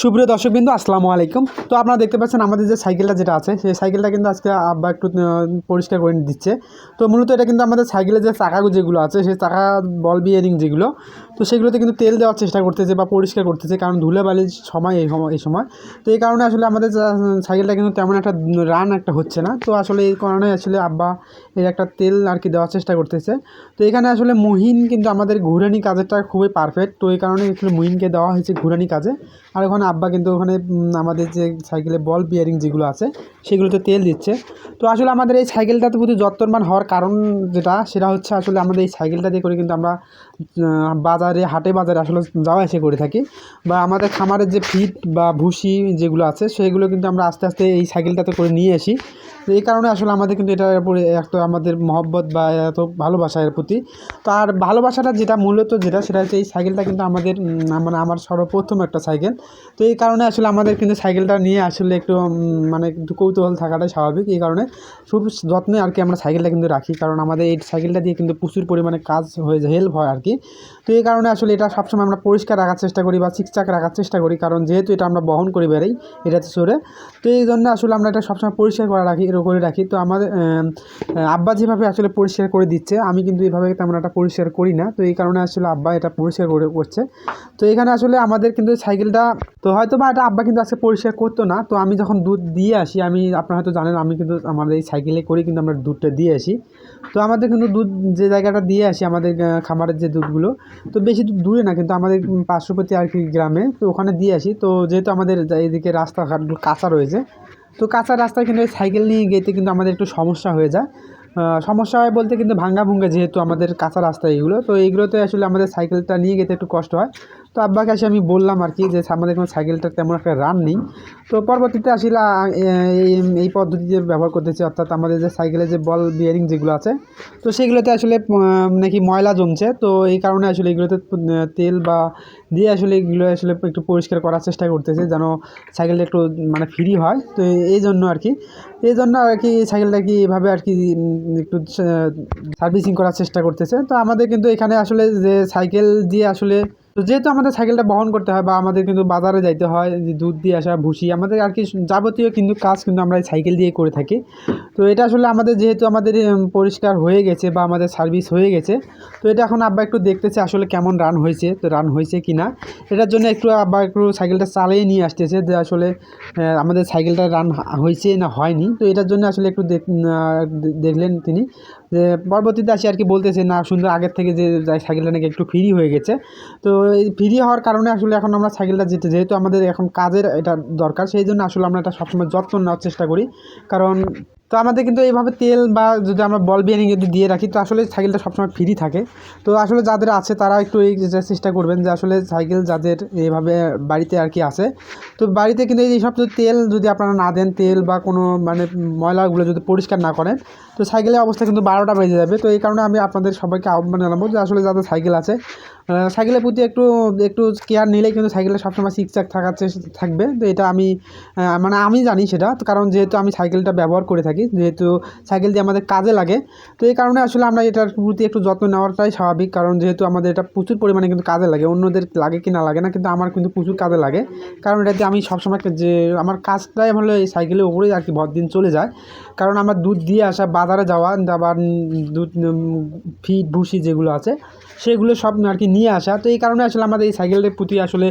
সুপ্রিয় দর্শকবিন্দু, আসসালামু আলাইকুম। তো আপনারা দেখতে পাচ্ছেন আমাদের যে সাইকেলটা যেটা আছে, সেই সাইকেলটা কিন্তু আজকে আব্বা একটু পরিষ্কার করে দিচ্ছে। তো মূলত এটা কিন্তু আমাদের সাইকেলের যে চাকা যেগুলো আছে, সেই চাকা বল বিয়ারিং যেগুলো, তো সেগুলোতে কিন্তু তেল দেওয়ার চেষ্টা করতেছে বা পরিষ্কার করতেছে, কারণ ধুলে বালির সময় এই সময় এই সময়। তো এই কারণে আসলে আমাদের সাইকেলটা কিন্তু তেমন একটা রান একটা হচ্ছে না। তো আসলে এই কারণে আসলে আব্বা এর একটা তেল আর কি দেওয়ার চেষ্টা করতেছে। তো এখানে আসলে মুহিন কিন্তু আমাদের ঘুরানি কাজেরটা খুবই পারফেক্ট তো এই কারণে আসলে মহিনকে দেওয়া হয়েছে ঘুরানি কাজে। আর ওখানে আব্বা কিন্তু ওখানে আমাদের যে সাইকেলে বল বিয়ারিং যেগুলো আছে, সেগুলোতে তেল দিচ্ছে। তো আসলে আমাদের এই সাইকেলটাতে প্রতি যত্নবান হওয়ার কারণ যেটা, সেটা হচ্ছে আসলে আমাদের এই সাইকেলটা দিয়ে করে কিন্তু আমরা বাজারে, হাটে বাজারে আসলে যাওয়া এসে করে থাকি। বা আমাদের খামারের যে ফিট বা ভুসি যেগুলো আছে, সেগুলো কিন্তু আমরা আস্তে আস্তে এই সাইকেলটাতে করে নিয়ে আসি। তো এই কারণে আসলে আমাদের কিন্তু এটার উপরে এত আমাদের মহব্বত বা এত ভালোবাসা এর প্রতি। তো আর ভালোবাসাটা যেটা মূলত যেটা সেটা হচ্ছে এই সাইকেলটা কিন্তু আমাদের মানে আমার সর্বপ্রথম একটা সাইকেল। তো এই কারণে আসলে আমাদের কিন্তু সাইকেলটা নিয়ে আসলে একটু মানে একটু কৌতূহল থাকাটাই স্বাভাবিক। এই কারণে খুব যত্নে আর কি আমরা সাইকেলটা কিন্তু রাখি। কারণ আমাদের এই সাইকেলটা দিয়ে কিন্তু প্রচুর পরিমাণে কাজ হয়ে যায় হেল্প হয় আর কি। তো এই কারণে আসলে এটা সবসময় আমরা পরিষ্কার রাখার চেষ্টা করি বা ঠিকঠাক রাখার চেষ্টা করি। কারণ যেহেতু এটা আমরা বহন করে বেড়াই এটাতে চড়ে, তো এই জন্য আসলে আমরা এটা সবসময় পরিষ্কার করে রাখি। এরকম করে রাখি। তো আমাদের আব্বা যেভাবে আসলে পরিষ্কার করে দিচ্ছে, আমি কিন্তু এইভাবে তেমন একটা পরিষ্কার করি না। তো এই কারণে আসলে আব্বা এটা পরিষ্কার করে করছে। তো এখানে আসলে আমাদের কিন্তু সাইকেলটা, তো হয়তো বা এটা আব্বা কিন্তু আজকে পরিষ্কার করতো না। তো আমি যখন দুধ দিয়ে আসি, আমি, আপনারা হয়তো জানেন, আমি কিন্তু আমাদের এই সাইকেলে করে, কিন্তু আমরা দুধটা দিয়ে আসি। তো আমাদের কিন্তু দুধ, যে জায়গাটা দিয়ে আসি, আমাদের খামারের যে দুধগুলো, তো বেশি দূর না, কিন্তু আমাদের পার্শ্ববর্তী আর কি গ্রামে, তো ওখানে দিয়ে আসি। তো যেহেতু আমাদের এইদিকে রাস্তাঘাটগুলো কাঁচা রয়েছে তো কাঁচা রাস্তায় কিন্তু এই সাইকেল নিয়ে গেতে কিন্তু আমাদের একটু সমস্যা হয়ে যায়। সমস্যা হয় বলতে কিন্তু ভাঙ্গা ভুঙ্গা যেহেতু আমাদের কাঁচা রাস্তা এগুলো তো এইগুলোতে আসলে আমাদের সাইকেলটা নিয়ে যেতে একটু কষ্ট হয়। তো আব্বাকে আসে আমি বললাম আর কি যে, আমাদের কোনো সাইকেলটার তেমন একটা রান নেই। তো পরবর্তীতে আসলে এই- এই পদ্ধতিতে ব্যবহার করতেছি। অর্থাৎ আমাদের যে সাইকেলের যে বল বিয়ারিং যেগুলো আছে, তো সেগুলোতে আসলে নাকি ময়লা জমছে। তো এই কারণে আসলে এগুলোতে তেল বা দিয়ে আসলে এগুলো আসলে একটু পরিষ্কার করার চেষ্টা করতেছে যেন সাইকেলটা একটু মানে ফ্রি হয়। তো এই জন্য আর কি। এই জন্য আর কি সাইকেলটা কি এভাবে আর কি একটু সার্ভিসিং করার চেষ্টা করতেছে। তো আমাদের কিন্তু এখানে আসলে যে সাইকেল দিয়ে আসলে তো যেহেতু আমাদের সাইকেলটা বহন করতে হয় বা আমাদের কিন্তু বাজারে যাইতে হয় দুধ দিয়ে আসা, ভুসি, আমাদের আর কি যাবতীয় কিন্তু কাজ কিন্তু আমরা সাইকেল দিয়ে করে থাকি। তো এটা আসলে আমাদের যেহেতু আমাদের পরিষ্কার হয়ে গেছে বা আমাদের সার্ভিস হয়ে গেছে, তো এটা এখন আব্বা একটু দেখতেছে আসলে কেমন রান হয়েছে, তো রান হয়েছে কি না এটার জন্য একটু আব্বা একটু সাইকেলটা চালিয়ে নিয়ে আসতেছে যে আসলে আমাদের সাইকেলটা রান হয়েছে না হয়নি। তো এটার জন্য আসলে একটু দেখ- দেখলেন তিনি যে পরবর্তীতে আসি আর কি বলতেছে, না, সুন্দর আগের থেকে যে সাইকেলটা নাকি একটু ফ্রি হয়ে গেছে। তো ফ্রি হওয়ার কারণে আসলে এখন আমরা সাইকেলটা যেতে যেহেতু আমাদের এখন কাজের এটা দরকার, সেই জন্য আসলে আমরা এটা সবসময় যত্ন নেওয়ার চেষ্টা করি। কারণ তো আমাদের কিন্তু এইভাবে তেল বা যদি আমরা বল বিয়ারিং যদি দিয়ে রাখি, তো আসলে সাইকেলটা সবসময় ফ্রি থাকে। তো আসলে যাদের আছে তারা একটু এই চেষ্টা করবেন যে আসলে সাইকেল যাদের এইভাবে বাড়িতে আর কি আছে। তো বাড়িতে কিন্তু এই সব তেল যদি আপনারা না দেন, তেল বা কোনো মানে ময়লাগুলো যদি পরিষ্কার না করেন, তো সাইকেলের অবস্থা কিন্তু বারোটা বেজে যাবে। তো এই কারণে আমি আপনাদের সবাইকে আহ্বান জানাব যে আসলে যাদের সাইকেল আছে সাইকেলের প্রতি একটু একটু কেয়ার নিলেই কিন্তু সাইকেলে সবসময় ঠিকঠাক থাকার থাকবে। তো এটা আমি মানে আমি জানি সেটা। কারণ যেহেতু আমি সাইকেলটা ব্যবহার করে থাকি, যেহেতু সাইকেল দিয়ে আমাদের কাজে লাগে, তো এই কারণে আসলে আমরা এটার প্রতি একটু যত্ন নেওয়াটাই স্বাভাবিক। কারণ যেহেতু আমাদের এটা প্রচুর পরিমাণে কিন্তু কাজে লাগে, অন্যদের লাগে কি না লাগে না, কিন্তু আমার কিন্তু প্রচুর কাজে লাগে। কারণ এটাতে আমি সবসময় যে, আমার কাজটাই হলো এই সাইকেলের উপরেই আর কি দিন চলে যায়। কারণ আমার দুধ দিয়ে আসা, বাজারে যাওয়া, আবার দুধ ফিট ভুসি যেগুলো আছে সেগুলো সব আর কি নিয়ে আসা। তো এই কারণে আসলে আমাদের এই সাইকেলের প্রতি আসলে